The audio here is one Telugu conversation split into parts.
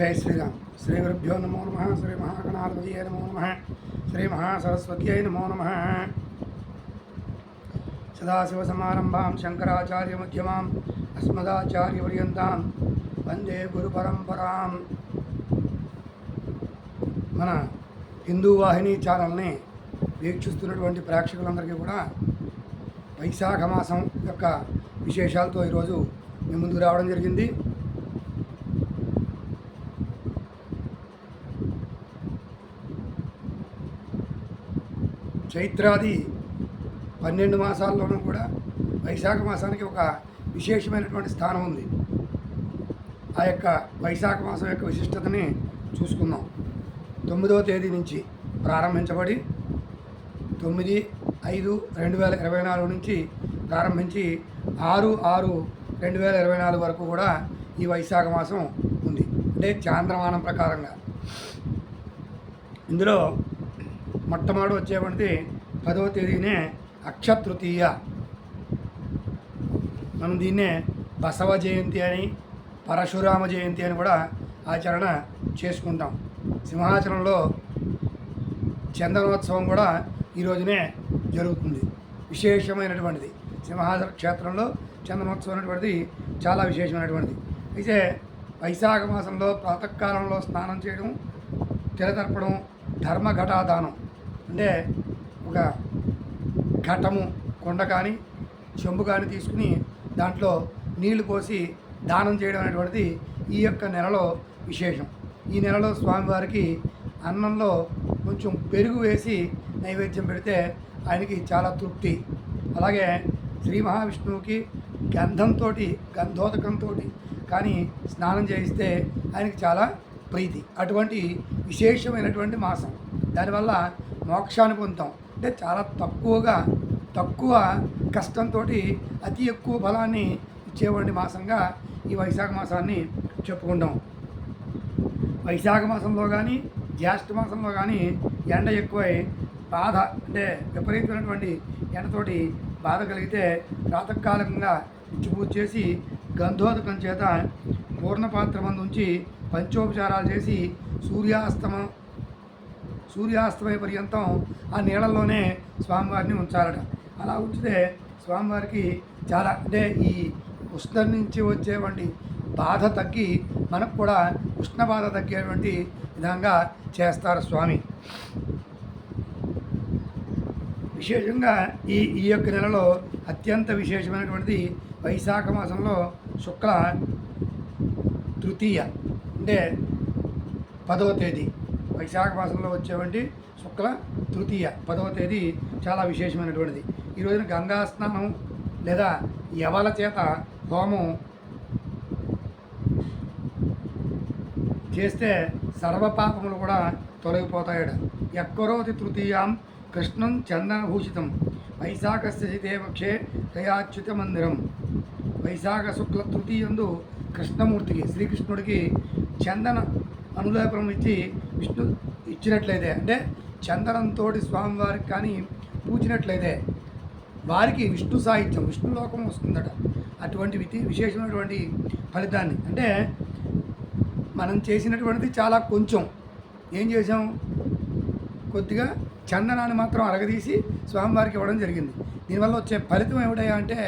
జై శ్రీరామ్. శ్రీ గురుభ్యో నమో నమ. శ్రీ మహాగణాధిపతియే నమో నమ. శ్రీ మహాసరస్వత్యై నమో నమ. సదాశివసమారంభాం శంకరాచార్యమధ్యమాం అస్మదాచార్యపర్యంతాం వందే గురుపరంపరాం మన హిందూ వాహిని ఛానల్ని వీక్షిస్తున్నటువంటి ప్రేక్షకులందరికీ కూడా వైశాఖ మాసం యొక్క విశేషాలతో ఈరోజు మీ ముందుకు రావడం జరిగింది. చైత్రాది పన్నెండు మాసాల్లోనూ కూడా వైశాఖ మాసానికి ఒక విశేషమైనటువంటి స్థానం ఉంది. ఆ యొక్క వైశాఖ మాసం యొక్క విశిష్టతని చూసుకుందాం. తొమ్మిదవ తేదీ నుంచి ప్రారంభించబడి తొమ్మిది ఐదు రెండు వేల ఇరవై నాలుగు నుంచి ప్రారంభించి ఆరు ఆరు రెండు వేల ఇరవై నాలుగు వరకు కూడా ఈ వైశాఖ మాసం ఉంది. అంటే చాంద్రమానం ప్రకారంగా. ఇందులో మొట్టమొదటి వచ్చేటువంటిది పదవ తేదీనే అక్షతృతీయ. మనం దీన్నే బసవ జయంతి అని పరశురామ జయంతి అని కూడా ఆచరణ చేసుకుంటాం. సింహాచలంలో చందనోత్సవం కూడా ఈ రోజునే జరుగుతుంది. విశేషమైనటువంటిది. సింహాచల క్షేత్రంలో చందనోత్సవం అనేటువంటిది చాలా విశేషమైనటువంటిది. అయితే వైశాఖ మాసంలో ప్రాతకాలంలో స్నానం చేయడం తిరతర్పడం ధర్మఘటాదానం. అంటే ఒక ఘటము కొండ కానీ చెంబు కానీ తీసుకుని దాంట్లో నీళ్ళు పోసి దానం చేయడం అనేటువంటిది ఈ యొక్క నెలలో విశేషం. ఈ నెలలో స్వామివారికి అన్నంలో కొంచెం పెరుగు వేసి నైవేద్యం పెడితే ఆయనకి చాలా తృప్తి. అలాగే శ్రీ మహావిష్ణువుకి గంధంతో గంధోదకంతో కానీ స్నానం చేయిస్తే ఆయనకి చాలా ప్రీతి. అటువంటి విశేషమైనటువంటి మాసం. దానివల్ల మోక్షాన్ని పొందుతాం అంటే చాలా తక్కువగా తక్కువ కష్టంతో అతి ఎక్కువ ఫలాన్ని ఇచ్చేవాడి మాసంగా ఈ వైశాఖ మాసాన్ని చెప్పుకుంటాం. వైశాఖ మాసంలో కానీ జ్యేష్ఠ మాసంలో కానీ ఎండ ఎక్కువై బాధ అంటే విపరీతమైనటువంటి ఎండతోటి బాధ కలిగితే ప్రాతకాలకంగా పూజ చేసి గంధోదకం చేత పూర్ణపాత్ర మందు ఉంచి పంచోపచారాలు చేసి సూర్యాస్తమం సూర్యాస్తమయ పర్యంతం ఆ నీళ్ళల్లోనే స్వామివారిని ఉంచాలట. అలా ఉంచితే స్వామివారికి చాలా అంటే ఈ ఉష్ణం నుంచి వచ్చేటువంటి బాధ తగ్గి మనకు కూడా ఉష్ణ బాధ తగ్గేటువంటి విధంగా చేస్తారు స్వామి. విశేషంగా ఈ ఈ యొక్క నెలలో అత్యంత విశేషమైనటువంటిది వైశాఖ మాసంలో శుక్ల తృతీయ అంటే పదవ తేదీ. వైశాఖ మాసంలో వచ్చేవంటి శుక్ల తృతీయ పదవ తేదీ చాలా విశేషమైనటువంటిది. ఈ రోజున గంగా స్నానం లేదా యవల చేత హోమం చేస్తే సర్వపాపములు కూడా తొలగిపోతాయట. ఎక్కరోతి తృతీయాం కృష్ణం చందనభూషితం. వైశాఖస్య శితేపక్షే దయాచ్యుత మందిరం. వైశాఖ శుక్ల తృతీయందు కృష్ణమూర్తికి శ్రీకృష్ణుడికి చందన అనులేపనం ఇచ్చి విష్ణు ఇచ్చినట్లయితే అంటే చందనంతో స్వామివారికి కానీ పూచినట్లయితే వారికి విష్ణు సాహిత్యం విష్ణు లోకం వస్తుందట. అటువంటి విధి విశేషమైనటువంటి ఫలితాన్ని. అంటే మనం చేసినటువంటిది చాలా కొంచెం. ఏం చేసాం కొద్దిగా చందనాన్ని మాత్రం అరగదీసి స్వామివారికి ఇవ్వడం జరిగింది. దీనివల్ల వచ్చే ఫలితం ఏమిటయా అంటే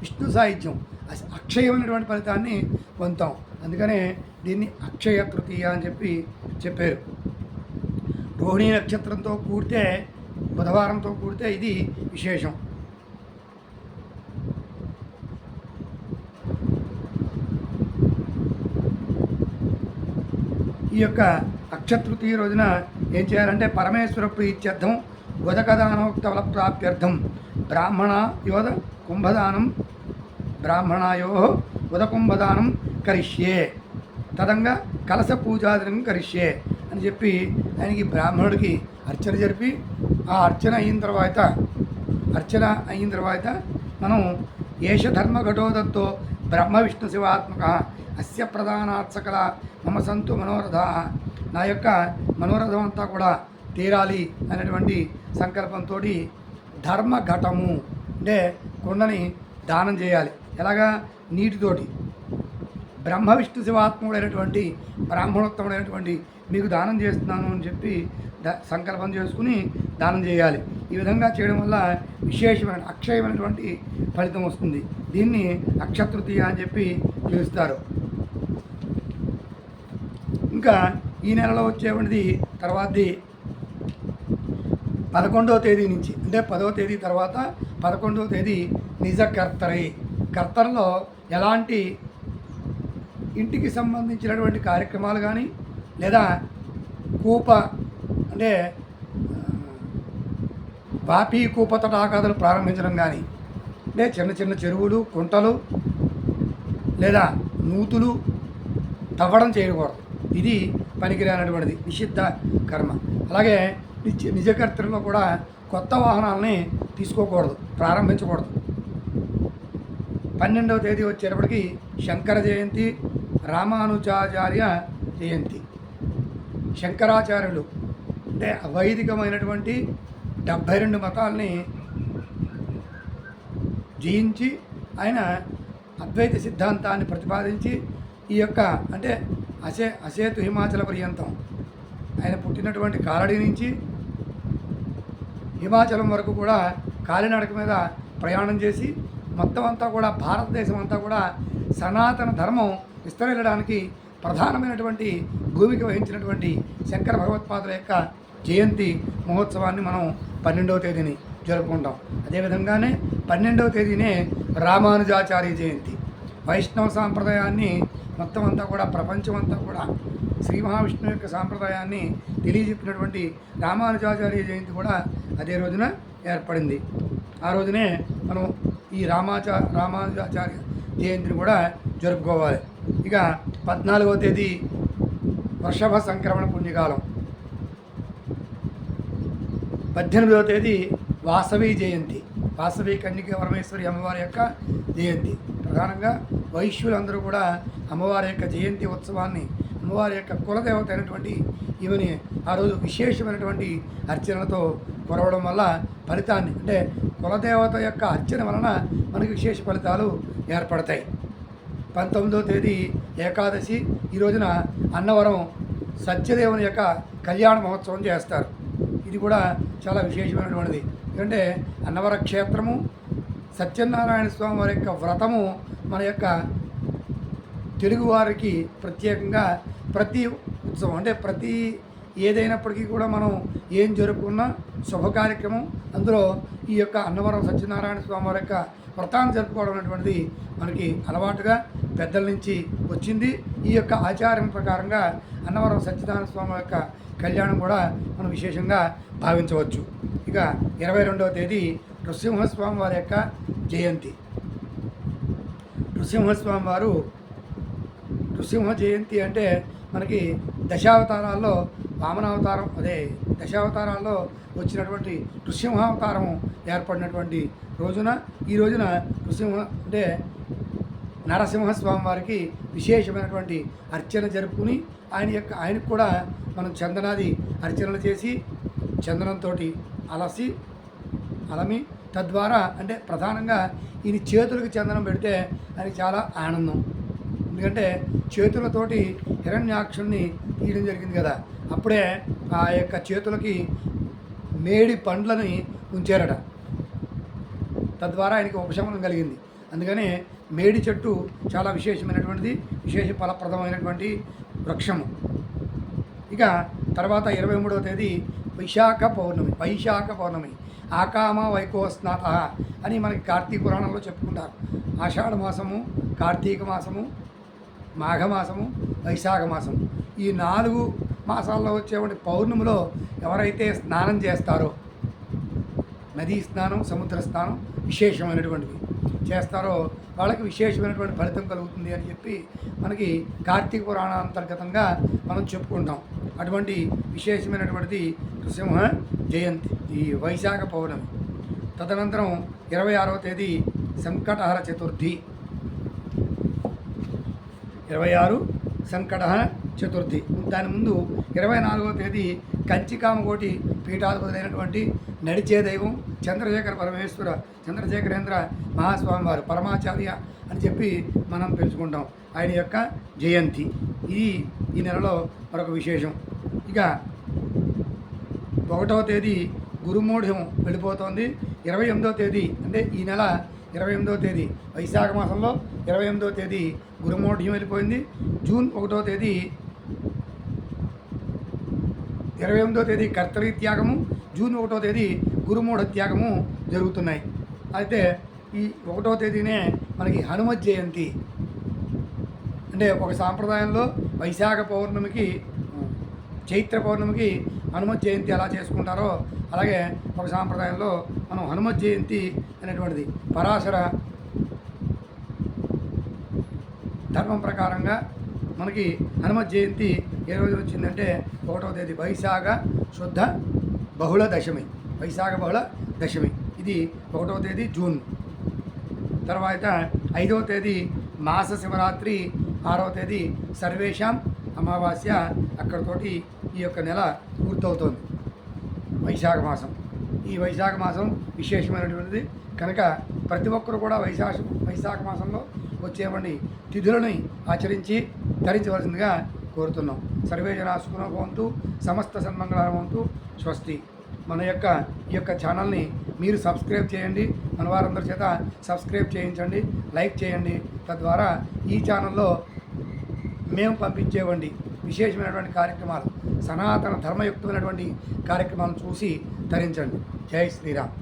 విష్ణు సాహిత్యం అక్షయమైనటువంటి ఫలితాన్ని పొందుతాం. అందుకనే దీన్ని అక్షయ తృతీయ అని చెప్పి చెప్పారు. రోహిణీ నక్షత్రంతో కూడితే బుధవారంతో కూడితే ఇది విశేషం. ఈ యొక్క అక్షతృతీయ రోజున ఏం చేయాలంటే పరమేశ్వర ప్రీత్యర్థం ఉదకదానోక్త ఫల ప్రాప్త్యర్థం బ్రాహ్మణ యోధ కుంభదానం బ్రాహ్మణాయో ఉదకుంభదానం కరిష్యే. తదంగా కలస పూజాదినం కరిష్యే అని చెప్పి ఆయనకి బ్రాహ్మణుడికి అర్చన జరిపి ఆ అర్చన అయిన తర్వాత అర్చన అయిన తర్వాత మనం ఏష ధర్మ ఘటోదత్తో బ్రహ్మ విష్ణు శివాత్మక అస్య ప్రధానాత్సకల మమ సంతు మనోరథ నా యొక్క మనోరథం అంతా కూడా తీరాలి అనేటువంటి సంకల్పంతో ధర్మ ఘటము అంటే కుండని దానం చేయాలి. ఎలాగా? నీటితోటి. బ్రహ్మ విష్ణు శివాత్ముడైనటువంటి బ్రాహ్మణోత్తముడైనటువంటి మీకు దానం చేస్తున్నాను అని చెప్పి ద సంకల్పం చేసుకుని దానం చేయాలి. ఈ విధంగా చేయడం వల్ల విశేషమైన అక్షయమైనటువంటి ఫలితం వస్తుంది. దీన్ని అక్షతృతీయ అని చెప్పి పిలుస్తారు. ఇంకా ఈ నెలలో వచ్చేటువంటిది తర్వాతది పదకొండవ తేదీ నుంచి అంటే పదవ తేదీ తర్వాత పదకొండవ తేదీ నిజ కర్తరై ఎలాంటి ఇంటికి సంబంధించినటువంటి కార్యక్రమాలు కానీ లేదా కూప అంటే పాపీ వాపి కూప తటాకాదులు ప్రారంభించడం కానీ అంటే చిన్న చిన్న చెరువులు కుంటలు లేదా నూతులు తవ్వడం చేయకూడదు. ఇది పనికిరానటువంటిది నిషిద్ధ కర్మ. అలాగే నిజ నిజకర్తలో కూడా కొత్త వాహనాలని తీసుకోకూడదు ప్రారంభించకూడదు. పన్నెండవ తేదీ వచ్చేటప్పటికి శంకర జయంతి రామానుజాచార్య జయంతి. శంకరాచార్యులు అంటే అవైదికమైనటువంటి డెబ్భై రెండు మతాల్ని జయించి ఆయన అద్వైత సిద్ధాంతాన్ని ప్రతిపాదించి ఈ యొక్క అంటే అసే అసేతు హిమాచల పర్యంతం ఆయన పుట్టినటువంటి కాలడి నుంచి హిమాచలం వరకు కూడా కాలినడక మీద ప్రయాణం చేసి మొత్తం అంతా కూడా భారతదేశం అంతా కూడా సనాతన ధర్మం విస్తరించడానికి ప్రధానమైనటువంటి భూమిక వహించినటువంటి శంకర భగవత్పాదుల యొక్క జయంతి మహోత్సవాన్ని మనం పన్నెండవ తేదీని జరుపుకుంటాం. అదేవిధంగానే పన్నెండవ తేదీనే రామానుజాచార్య జయంతి. వైష్ణవ సాంప్రదాయాన్ని మొత్తం అంతా కూడా ప్రపంచం అంతా కూడా శ్రీ మహావిష్ణు యొక్క సాంప్రదాయాన్ని తెలియజెప్పినటువంటి రామానుజాచార్య జయంతి కూడా అదే రోజున ఏర్పడింది. ఆ రోజునే మనం ఈ రామాచా రామానుజాచార్య జయంతిని కూడా జరుపుకోవాలి. ఇక పద్నాలుగవ తేదీ వృషభ సంక్రమణ పుణ్యకాలం. పద్దెనిమిదవ తేదీ వాసవి జయంతి. వాసవి కన్యక పరమేశ్వరి అమ్మవారి యొక్క జయంతి. ప్రధానంగా వైశ్యులందరూ కూడా అమ్మవారి యొక్క జయంతి ఉత్సవాన్ని అమ్మవారి యొక్క కులదేవత అయినటువంటి ఈమెని ఆ రోజు విశేషమైనటువంటి అర్చనలతో కొరవడం వల్ల ఫలితాన్ని అంటే కులదేవత యొక్క అర్చన వలన మనకి విశేష ఫలితాలు ఏర్పడతాయి. పంతొమ్మిదవ తేదీ ఏకాదశి ఈ రోజున అన్నవరం సత్యదేవుని యొక్క కళ్యాణ మహోత్సవం చేస్తారు. ఇది కూడా చాలా విశేషమైనటువంటిది. ఎందుకంటే అన్నవర క్షేత్రము సత్యనారాయణ స్వామి వారి యొక్క వ్రతము మన యొక్క తెలుగువారికి ప్రత్యేకంగా ప్రతి ఉత్సవం అంటే ప్రతి ఏదైనప్పటికీ కూడా మనం ఏం జరుపుకున్నా శుభ కార్యక్రమం అందులో ఈ యొక్క అన్నవరం సత్యనారాయణ స్వామి వారి యొక్క వ్రతాన్ని జరుపుకోవడం అనేటువంటిది మనకి అలవాటుగా పెద్దల నుంచి వచ్చింది. ఈ యొక్క ఆచారం ప్రకారంగా అన్నవరం సత్యనారాయణ స్వామి యొక్క కళ్యాణం కూడా మనం విశేషంగా భావించవచ్చు. ఇక ఇరవై రెండవ తేదీ నృసింహస్వామి వారి యొక్క జయంతి. నృసింహస్వామి వారు నృసింహ జయంతి అంటే మనకి దశావతారాల్లో వామనావతారం అదే దశావతారాల్లో వచ్చినటువంటి నృసింహావతారం ఏర్పడినటువంటి రోజున ఈ రోజున నృసింహ అంటే నరసింహస్వామి వారికి విశేషమైనటువంటి అర్చన జరుపుకుని ఆయన యొక్క ఆయనకు కూడా మనం చందనాది అర్చనలు చేసి చందనంతో అలసి అలమి తద్వారా అంటే ప్రధానంగా ఈయన చేతులకు చందనం పెడితే అది చాలా ఆనందం. ఎందుకంటే చేతులతోటి హిరణ్యాక్షుణ్ణి తీయడం జరిగింది కదా. అప్పుడే ఆ యొక్క చేతులకి మేడి పండ్లని ఉంచారట. తద్వారా ఆయనకి ఉపశమనం కలిగింది. అందుకనే మేడి చెట్టు చాలా విశేషమైనటువంటిది విశేష ఫలప్రదమైనటువంటి వృక్షము. ఇక తర్వాత ఇరవై మూడవ తేదీ వైశాఖ పౌర్ణమి వైశాఖ పౌర్ణమి. ఆకామ వైకోస్నాత అని మనకి కార్తీక పురాణంలో చెప్పుకుంటారు. ఆషాఢ మాసము కార్తీక మాసము మాఘమాసము వైశాఖ మాసం ఈ నాలుగు మాసాల్లో వచ్చేటువంటి పౌర్ణమిలో ఎవరైతే స్నానం చేస్తారో నదీ స్నానం సముద్ర స్నానం విశేషమైనటువంటివి చేస్తారో వాళ్ళకి విశేషమైనటువంటి ఫలితం కలుగుతుంది అని చెప్పి మనకి కార్తీక పురాణ అంతర్గతంగా మనం చెప్పుకుంటాం. అటువంటి విశేషమైనటువంటిది నృసింహ జయంతి ఈ వైశాఖ పౌర్ణమి. తదనంతరం ఇరవై ఆరవ తేదీ సంకటహర చతుర్థి. ఇరవై ఆరు సంకటహర చతుర్థి. దాని ముందు ఇరవై నాలుగవ తేదీ కంచికామకోటి పీఠాధిపతులైనటువంటి నడిచే దైవం చంద్రశేఖర పరమేశ్వర చంద్రశేఖరేంద్ర మహాస్వామి వారు పరమాచార్య అని చెప్పి మనం తెలుసుకుంటాం. ఆయన యొక్క జయంతి. ఇది ఈ నెలలో మరొక విశేషం. ఇక ఒకటవ తేదీ గురుమూఢ్యం వెళ్ళిపోతోంది. ఇరవై ఎనిమిదవ తేదీ అంటే ఈ నెల ఇరవై ఎనిమిదవ తేదీ. వైశాఖ మాసంలో ఇరవై ఎనిమిదవ తేదీ గురుమోఢ్యం వెళ్ళిపోయింది. జూన్ ఒకటో తేదీ ఇరవై ఎనిమిదవ తేదీ కర్తరి త్యాగము. జూన్ ఒకటో తేదీ గురుమూఢ త్యాగము జరుగుతున్నాయి. అయితే ఈ ఒకటో తేదీనే మనకి హనుమత్ జయంతి. అంటే ఒక సాంప్రదాయంలో వైశాఖ పౌర్ణమికి చైత్ర పౌర్ణమికి హనుమత్ జయంతి ఎలా చేసుకుంటారో అలాగే ఒక సాంప్రదాయంలో మనం హనుమత్ జయంతి అనేటువంటిది పరాశర ధర్మం ప్రకారంగా మనకి హనుమత్ జయంతి ఏ రోజు వచ్చిందంటే ఒకటో తేదీ వైశాఖ శుద్ధ బహుళ దశమి. వైశాఖ బహుళ దశమి. ఇది ఒకటో తేదీ జూన్. తర్వాత ఐదవ తేదీ మాస శివరాత్రి ఆరవ తేదీ సర్వేషాం అమావాస్య అక్కడితోటి ఈ యొక్క నెల పూర్తవుతోంది. వైశాఖ మాసం. ఈ వైశాఖ మాసం విశేషమైనటువంటిది. కనుక ప్రతి ఒక్కరు కూడా వైశాఖ వైశాఖ మాసంలో వచ్చేవండి తిథులని ఆచరించి ధరించవలసిందిగా కోరుతున్నాం. సర్వే జనా సుఖనో భవంతు. సమస్త సన్మంగళవంతు స్వస్తి. మన యొక్క ఈ యొక్క ఛానల్ని మీరు సబ్స్క్రైబ్ చేయండి. మన వారందరి చేత సబ్స్క్రైబ్ చేయించండి. లైక్ చేయండి. తద్వారా ఈ ఛానల్లో మేము పంపించేవండి. విశేషమైనటువంటి కార్యక్రమాలు. సనాతన ధర్మయుక్తమైనటువంటి కార్యక్రమాలను చూసి ధరించండి జై శ్రీరామ్.